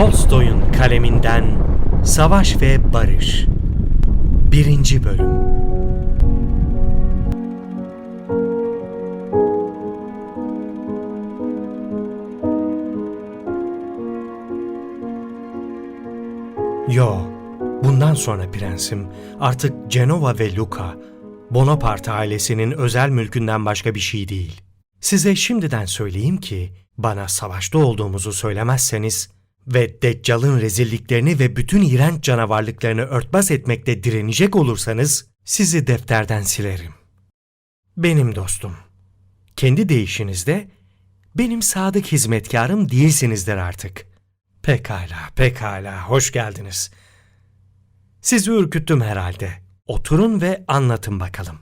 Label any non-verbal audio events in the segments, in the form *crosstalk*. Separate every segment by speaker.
Speaker 1: Tolstoy'un kaleminden Savaş ve Barış 1. Bölüm Yo, bundan sonra prensim artık Cenova ve Luca, Bonaparte ailesinin özel mülkünden başka bir şey değil. Size şimdiden söyleyeyim ki bana savaşta olduğumuzu söylemezseniz ve Deccal'ın rezilliklerini ve bütün iğrenç canavarlıklarını örtbas etmekte direnecek olursanız sizi defterden silerim. Benim dostum, kendi deyişinizde benim sadık hizmetkarım değilsinizdir artık. Pekala, pekala, hoş geldiniz. Sizi ürküttüm herhalde. Oturun ve anlatın bakalım.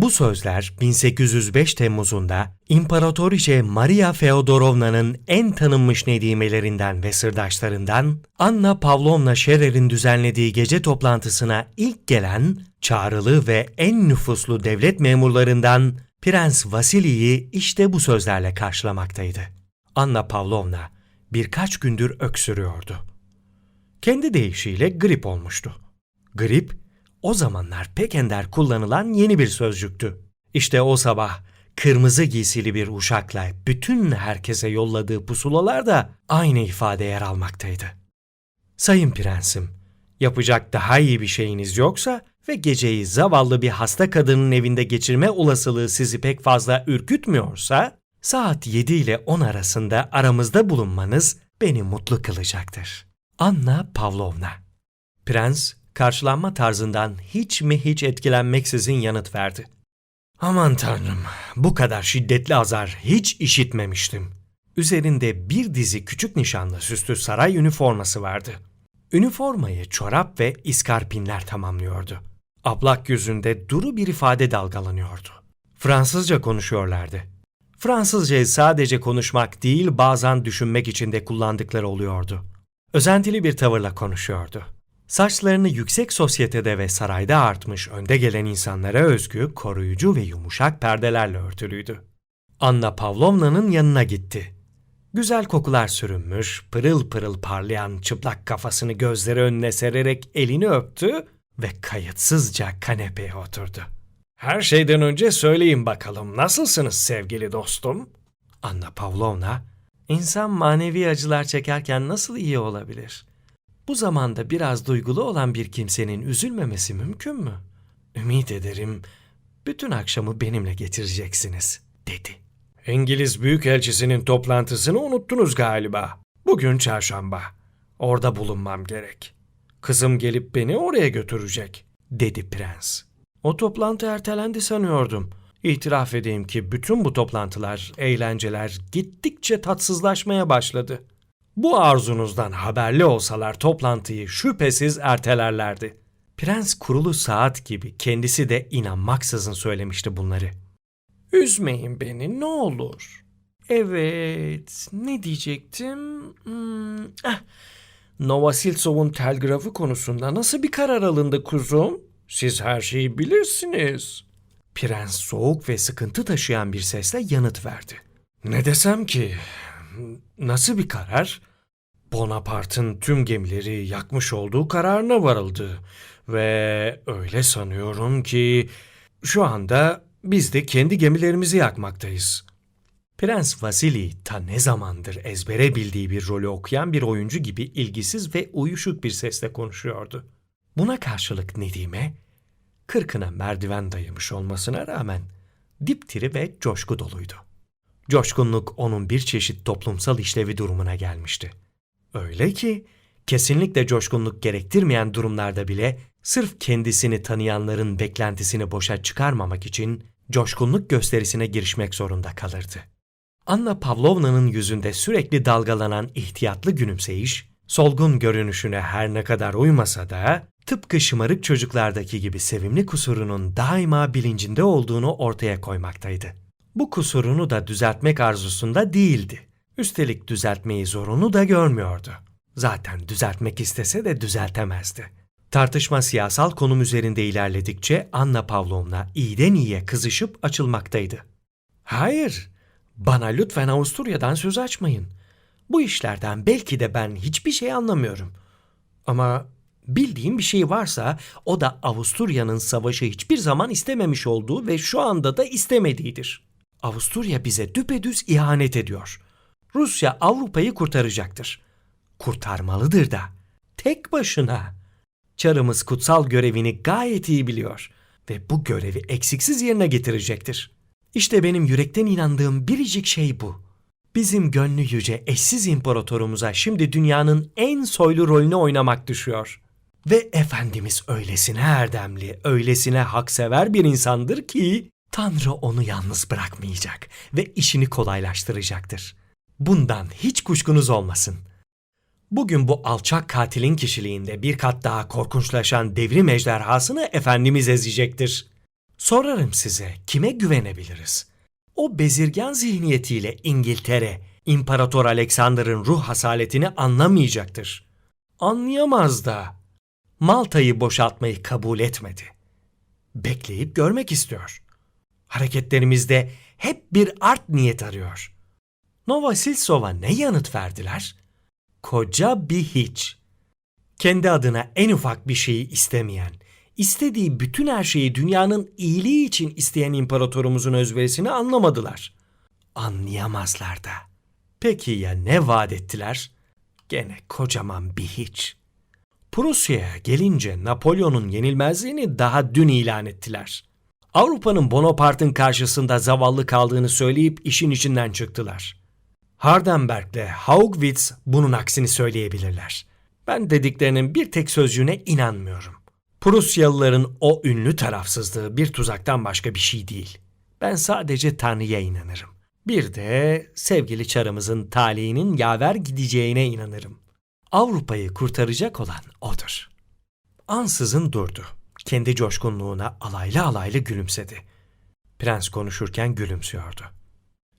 Speaker 1: Bu sözler 1805 Temmuz'unda İmparatoriçe Maria Feodorovna'nın en tanınmış nedimelerinden ve sırdaşlarından Anna Pavlovna Scherer'in düzenlediği gece toplantısına ilk gelen çağrılı ve en nüfuslu devlet memurlarından Prens Vasili'yi işte bu sözlerle karşılamaktaydı. Anna Pavlovna birkaç gündür öksürüyordu. Kendi deyişiyle grip olmuştu. Grip, o zamanlar pek ender kullanılan yeni bir sözcüktü. İşte o sabah kırmızı giysili bir uşakla bütün herkese yolladığı pusulalar da aynı ifade yer almaktaydı. Sayın prensim, yapacak daha iyi bir şeyiniz yoksa ve geceyi zavallı bir hasta kadının evinde geçirme olasılığı sizi pek fazla ürkütmüyorsa, saat 7 ile 10 arasında aramızda bulunmanız beni mutlu kılacaktır. Anna Pavlovna Prens, karşılanma tarzından hiç mi hiç etkilenmeksizin yanıt verdi. Aman tanrım, bu kadar şiddetli azar hiç işitmemiştim. Üzerinde bir dizi küçük nişanlı süslü saray üniforması vardı. Üniformayı çorap ve iskarpinler tamamlıyordu. Ablak yüzünde duru bir ifade dalgalanıyordu. Fransızca konuşuyorlardı. Fransızcayı sadece konuşmak değil bazen düşünmek için de kullandıkları oluyordu. Özentili bir tavırla konuşuyordu. Saçlarını yüksek sosyetede ve sarayda artmış önde gelen insanlara özgü koruyucu ve yumuşak perdelerle örtülüydü. Anna Pavlovna'nın yanına gitti. Güzel kokular sürünmüş, pırıl pırıl parlayan çıplak kafasını gözleri önüne sererek elini öptü ve kayıtsızca kanepeye oturdu. Her şeyden önce söyleyin bakalım nasılsınız sevgili dostum? Anna Pavlovna, insan manevi acılar çekerken nasıl iyi olabilir? Bu zamanda biraz duygulu olan bir kimsenin üzülmemesi mümkün mü? Ümit ederim bütün akşamı benimle getireceksiniz, dedi. İngiliz Büyükelçisi'nin toplantısını unuttunuz galiba. Bugün çarşamba. Orada bulunmam gerek. Kızım gelip beni oraya götürecek, dedi prens. O toplantı ertelendi sanıyordum. İtiraf edeyim ki bütün bu toplantılar, eğlenceler gittikçe tatsızlaşmaya başladı. Bu arzunuzdan haberli olsalar toplantıyı şüphesiz ertelerlerdi. Prens kurulu saat gibi kendisi de inanmaksızın söylemişti bunları. Üzmeyin beni ne olur. Evet, ne diyecektim? Hmm, ah, Novosiltsov'un telgrafı konusunda nasıl bir karar alındı kuzum? Siz her şeyi bilirsiniz. Prens soğuk ve sıkıntı taşıyan bir sesle yanıt verdi. Ne desem ki? Nasıl bir karar? Bonaparte'ın tüm gemileri yakmış olduğu kararına varıldı. Ve öyle sanıyorum ki şu anda biz de kendi gemilerimizi yakmaktayız. Prens Vasili ta ne zamandır ezbere bildiği bir rolü okuyan bir oyuncu gibi ilgisiz ve uyuşuk bir sesle konuşuyordu. Buna karşılık Nedime, kırkına merdiven dayamış olmasına rağmen diptiri ve coşku doluydu. Coşkunluk onun bir çeşit toplumsal işlevi durumuna gelmişti. Öyle ki kesinlikle coşkunluk gerektirmeyen durumlarda bile sırf kendisini tanıyanların beklentisini boşa çıkarmamak için coşkunluk gösterisine girişmek zorunda kalırdı. Anna Pavlovna'nın yüzünde sürekli dalgalanan ihtiyatlı gülümseyiş, solgun görünüşüne her ne kadar uymasa da tıpkı şımarık çocuklardaki gibi sevimli kusurunun daima bilincinde olduğunu ortaya koymaktaydı. Bu kusurunu da düzeltmek arzusunda değildi. Üstelik düzeltmeyi zorunlu da görmüyordu. Zaten düzeltmek istese de düzeltemezdi. Tartışma siyasal konum üzerinde ilerledikçe Anna Pavlovna iyiden iyiye kızışıp açılmaktaydı. Hayır, bana lütfen Avusturya'dan söz açmayın. Bu işlerden belki de ben hiçbir şey anlamıyorum. Ama bildiğim bir şey varsa o da Avusturya'nın savaşı hiçbir zaman istememiş olduğu ve şu anda da istemediğidir. Avusturya bize düpedüz ihanet ediyor. Rusya Avrupa'yı kurtaracaktır. Kurtarmalıdır da. Tek başına. Çarımız kutsal görevini gayet iyi biliyor ve bu görevi eksiksiz yerine getirecektir. İşte benim yürekten inandığım biricik şey bu. Bizim gönlü yüce eşsiz imparatorumuza şimdi dünyanın en soylu rolünü oynamak düşüyor. Ve Efendimiz öylesine erdemli, öylesine haksever bir insandır ki Tanrı onu yalnız bırakmayacak ve işini kolaylaştıracaktır. Bundan hiç kuşkunuz olmasın. Bugün bu alçak katilin kişiliğinde bir kat daha korkunçlaşan devrim ejderhasını Efendimiz ezecektir. Sorarım size kime güvenebiliriz? O bezirgen zihniyetiyle İngiltere, İmparator Alexander'ın ruh hasaletini anlamayacaktır. Anlayamaz da. Malta'yı boşaltmayı kabul etmedi. Bekleyip görmek istiyor. Hareketlerimizde hep bir art niyet arıyor. Nova Silsov'a ne yanıt verdiler? Koca bir hiç. Kendi adına en ufak bir şeyi istemeyen, istediği bütün her şeyi dünyanın iyiliği için isteyen imparatorumuzun özverisini anlamadılar. Anlayamazlar da. Peki ya ne vaat ettiler? Gene kocaman bir hiç. Prusya'ya gelince Napolyon'un yenilmezliğini daha dün ilan ettiler. Avrupa'nın Bonaparte'ın karşısında zavallı kaldığını söyleyip işin içinden çıktılar. Hardenberg'le Haugwitz bunun aksini söyleyebilirler. Ben dediklerinin bir tek sözcüğüne inanmıyorum. Prusyalıların o ünlü tarafsızlığı bir tuzaktan başka bir şey değil. Ben sadece Tanrı'ya inanırım. Bir de sevgili çarımızın talihinin yaver gideceğine inanırım. Avrupa'yı kurtaracak olan odur. Ansızın durdu. Kendi coşkunluğuna alaylı alaylı gülümsedi. Prens konuşurken gülümsüyordu.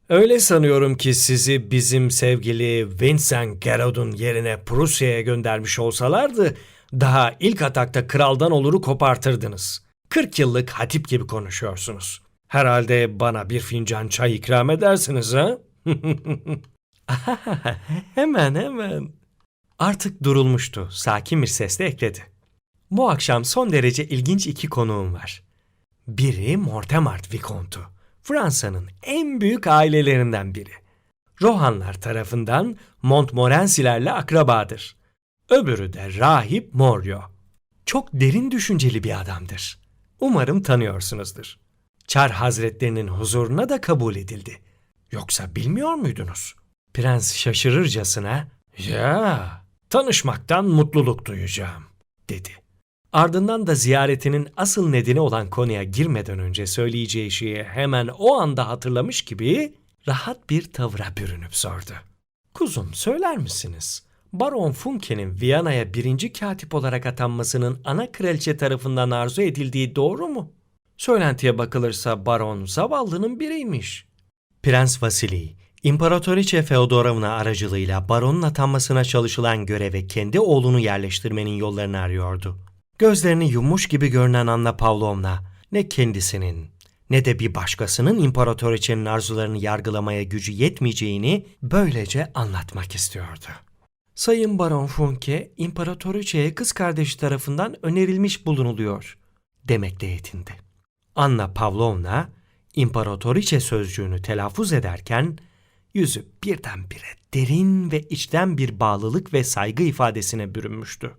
Speaker 1: Öyle sanıyorum ki sizi bizim sevgili Vincent Gerod'un yerine Prusya'ya göndermiş olsalardı daha ilk atakta kraldan oluru kopartırdınız. 40 yıllık hatip gibi konuşuyorsunuz. Herhalde bana bir fincan çay ikram edersiniz ha? *laughs* hemen hemen. Artık durulmuştu. Sakin bir sesle ekledi. Bu akşam son derece ilginç iki konuğum var. Biri Mortemart Vikontu. Fransa'nın en büyük ailelerinden biri. Rohanlar tarafından Montmorency'lerle akrabadır. Öbürü de Rahip Morio. Çok derin düşünceli bir adamdır. Umarım tanıyorsunuzdur. Çar Hazretlerinin huzuruna da kabul edildi. Yoksa bilmiyor muydunuz? Prens şaşırırcasına, ''Ya, tanışmaktan mutluluk duyacağım.'' dedi. Ardından da ziyaretinin asıl nedeni olan konuya girmeden önce söyleyeceği şeyi hemen o anda hatırlamış gibi rahat bir tavra bürünüp sordu. Kuzum söyler misiniz? Baron Funke'nin Viyana'ya birinci katip olarak atanmasının ana kraliçe tarafından arzu edildiği doğru mu? Söylentiye bakılırsa baron zavallının biriymiş. Prens Vasili, İmparatoriçe Feodorovna aracılığıyla baronun atanmasına çalışılan göreve kendi oğlunu yerleştirmenin yollarını arıyordu. Gözlerini yummuş gibi görünen Anna Pavlovna ne kendisinin ne de bir başkasının imparatoriçenin arzularını yargılamaya gücü yetmeyeceğini böylece anlatmak istiyordu. Sayın Baron Funke, imparatoriçeye kız kardeşi tarafından önerilmiş bulunuluyor demekle yetindi. Anna Pavlovna, imparatoriçe sözcüğünü telaffuz ederken yüzü birdenbire derin ve içten bir bağlılık ve saygı ifadesine bürünmüştü.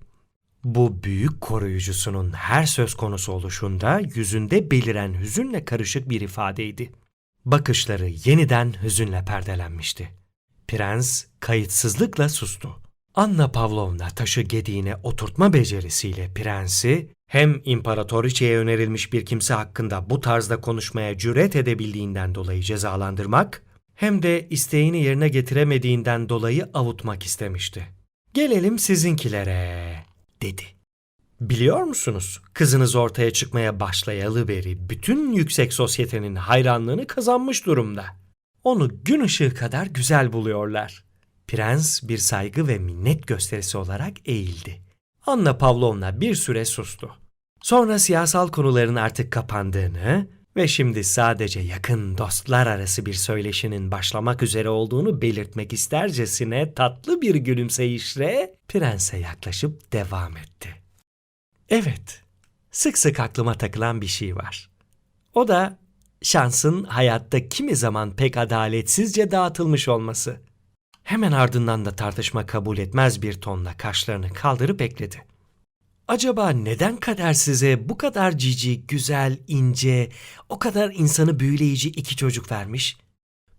Speaker 1: Bu büyük koruyucusunun her söz konusu oluşunda yüzünde beliren hüzünle karışık bir ifadeydi. Bakışları yeniden hüzünle perdelenmişti. Prens kayıtsızlıkla sustu. Anna Pavlovna taşı gediğine oturtma becerisiyle prensi hem imparatoriçeye önerilmiş bir kimse hakkında bu tarzda konuşmaya cüret edebildiğinden dolayı cezalandırmak hem de isteğini yerine getiremediğinden dolayı avutmak istemişti. Gelelim sizinkilere dedi. Biliyor musunuz? Kızınız ortaya çıkmaya başlayalı beri bütün yüksek sosyetenin hayranlığını kazanmış durumda. Onu gün ışığı kadar güzel buluyorlar. Prens bir saygı ve minnet gösterisi olarak eğildi. Anna Pavlovna bir süre sustu. Sonra siyasal konuların artık kapandığını, Ve şimdi sadece yakın dostlar arası bir söyleşinin başlamak üzere olduğunu belirtmek istercesine tatlı bir gülümseyişle prense yaklaşıp devam etti. Evet, sık sık aklıma takılan bir şey var. O da şansın hayatta kimi zaman pek adaletsizce dağıtılmış olması. Hemen ardından da tartışma kabul etmez bir tonla kaşlarını kaldırıp ekledi. Acaba neden kader size bu kadar cici, güzel, ince, o kadar insanı büyüleyici iki çocuk vermiş?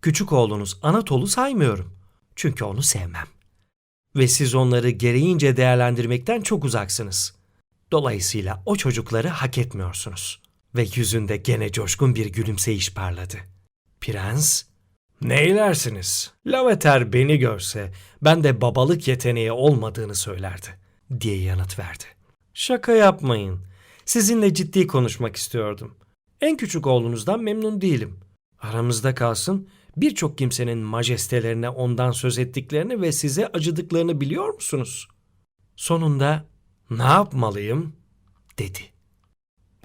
Speaker 1: Küçük oğlunuz Anatol'u saymıyorum. Çünkü onu sevmem. Ve siz onları gereğince değerlendirmekten çok uzaksınız. Dolayısıyla o çocukları hak etmiyorsunuz. Ve yüzünde gene coşkun bir gülümseyiş parladı. Prens, Neylersiniz? Laveter beni görse ben de babalık yeteneği olmadığını söylerdi diye yanıt verdi. Şaka yapmayın. Sizinle ciddi konuşmak istiyordum. En küçük oğlunuzdan memnun değilim. Aramızda kalsın birçok kimsenin majestelerine ondan söz ettiklerini ve size acıdıklarını biliyor musunuz? Sonunda ne yapmalıyım dedi.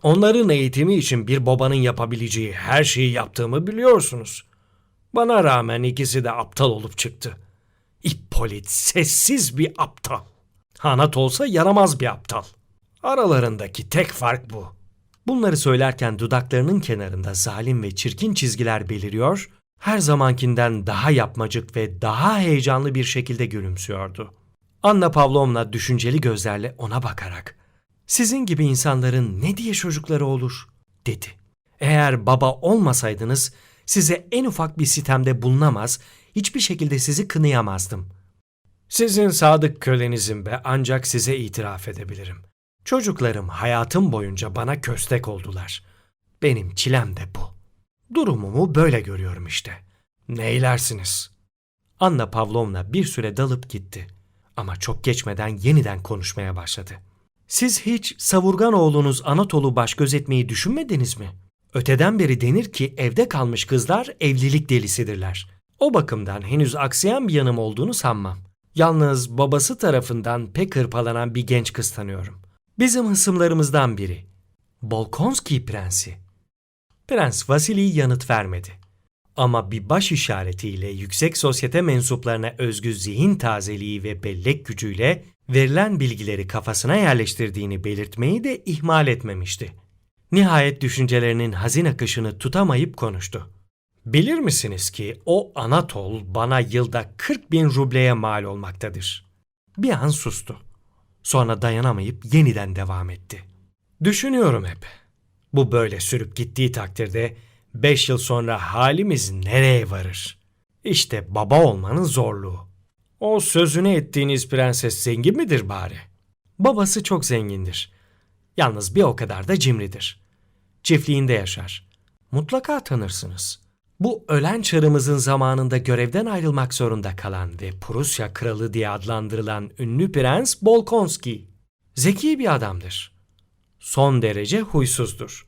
Speaker 1: Onların eğitimi için bir babanın yapabileceği her şeyi yaptığımı biliyorsunuz. Bana rağmen ikisi de aptal olup çıktı. İppolit sessiz bir aptal. Hanat olsa yaramaz bir aptal. Aralarındaki tek fark bu. Bunları söylerken dudaklarının kenarında zalim ve çirkin çizgiler beliriyor, her zamankinden daha yapmacık ve daha heyecanlı bir şekilde gülümsüyordu. Anna Pavlovna düşünceli gözlerle ona bakarak, "Sizin gibi insanların ne diye çocukları olur?" dedi. "Eğer baba olmasaydınız size en ufak bir sitemde bulunamaz, hiçbir şekilde sizi kınayamazdım. Sizin sadık kölenizim be ancak size itiraf edebilirim. Çocuklarım hayatım boyunca bana köstek oldular. Benim çilem de bu. Durumumu böyle görüyorum işte. Neylersiniz? Anna Pavlovna bir süre dalıp gitti. Ama çok geçmeden yeniden konuşmaya başladı. Siz hiç savurgan oğlunuz Anatol'u baş gözetmeyi düşünmediniz mi? Öteden beri denir ki evde kalmış kızlar evlilik delisidirler. O bakımdan henüz aksayan bir yanım olduğunu sanmam. Yalnız babası tarafından pek hırpalanan bir genç kız tanıyorum. Bizim hısımlarımızdan biri. Bolkonski prensi. Prens Vasili yanıt vermedi. Ama bir baş işaretiyle yüksek sosyete mensuplarına özgü zihin tazeliği ve bellek gücüyle verilen bilgileri kafasına yerleştirdiğini belirtmeyi de ihmal etmemişti. Nihayet düşüncelerinin hazin akışını tutamayıp konuştu. Bilir misiniz ki o Anatol bana yılda 40 bin rubleye mal olmaktadır. Bir an sustu. Sonra dayanamayıp yeniden devam etti. Düşünüyorum hep. Bu böyle sürüp gittiği takdirde beş yıl sonra halimiz nereye varır? İşte baba olmanın zorluğu. O sözünü ettiğiniz prenses zengin midir bari? Babası çok zengindir. Yalnız bir o kadar da cimridir. Çiftliğinde yaşar. Mutlaka tanırsınız. Bu ölen çarımızın zamanında görevden ayrılmak zorunda kalan ve Prusya kralı diye adlandırılan ünlü prens Bolkonski. Zeki bir adamdır. Son derece huysuzdur.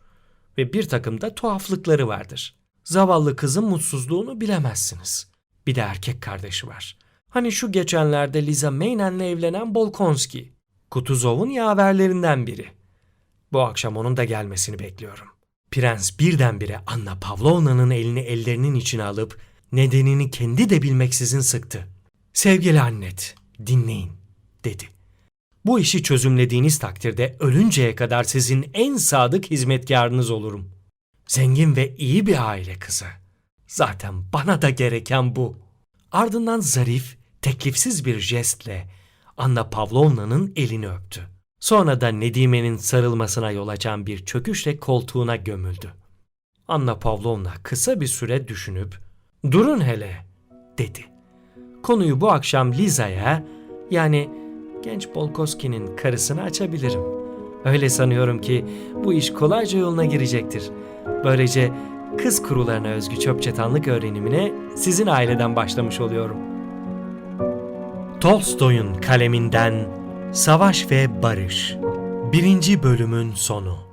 Speaker 1: Ve bir takım da tuhaflıkları vardır. Zavallı kızın mutsuzluğunu bilemezsiniz. Bir de erkek kardeşi var. Hani şu geçenlerde Liza Meynen'le evlenen Bolkonski. Kutuzov'un yaverlerinden biri. Bu akşam onun da gelmesini bekliyorum. Prens birdenbire Anna Pavlovna'nın elini ellerinin içine alıp nedenini kendi de bilmeksizin sıktı. Sevgili annet, dinleyin, dedi. Bu işi çözümlediğiniz takdirde ölünceye kadar sizin en sadık hizmetkarınız olurum. Zengin ve iyi bir aile kızı. Zaten bana da gereken bu. Ardından zarif, teklifsiz bir jestle Anna Pavlovna'nın elini öptü. Sonra da Nedime'nin sarılmasına yol açan bir çöküşle koltuğuna gömüldü. Anna Pavlovna kısa bir süre düşünüp "Durun hele." dedi. Konuyu bu akşam Liza'ya yani genç Bolkoski'nin karısına açabilirim. Öyle sanıyorum ki bu iş kolayca yoluna girecektir. Böylece kız kurularına özgü çöp çatanlık öğrenimine sizin aileden başlamış oluyorum. Tolstoy'un kaleminden Savaş ve Barış 1. bölümün sonu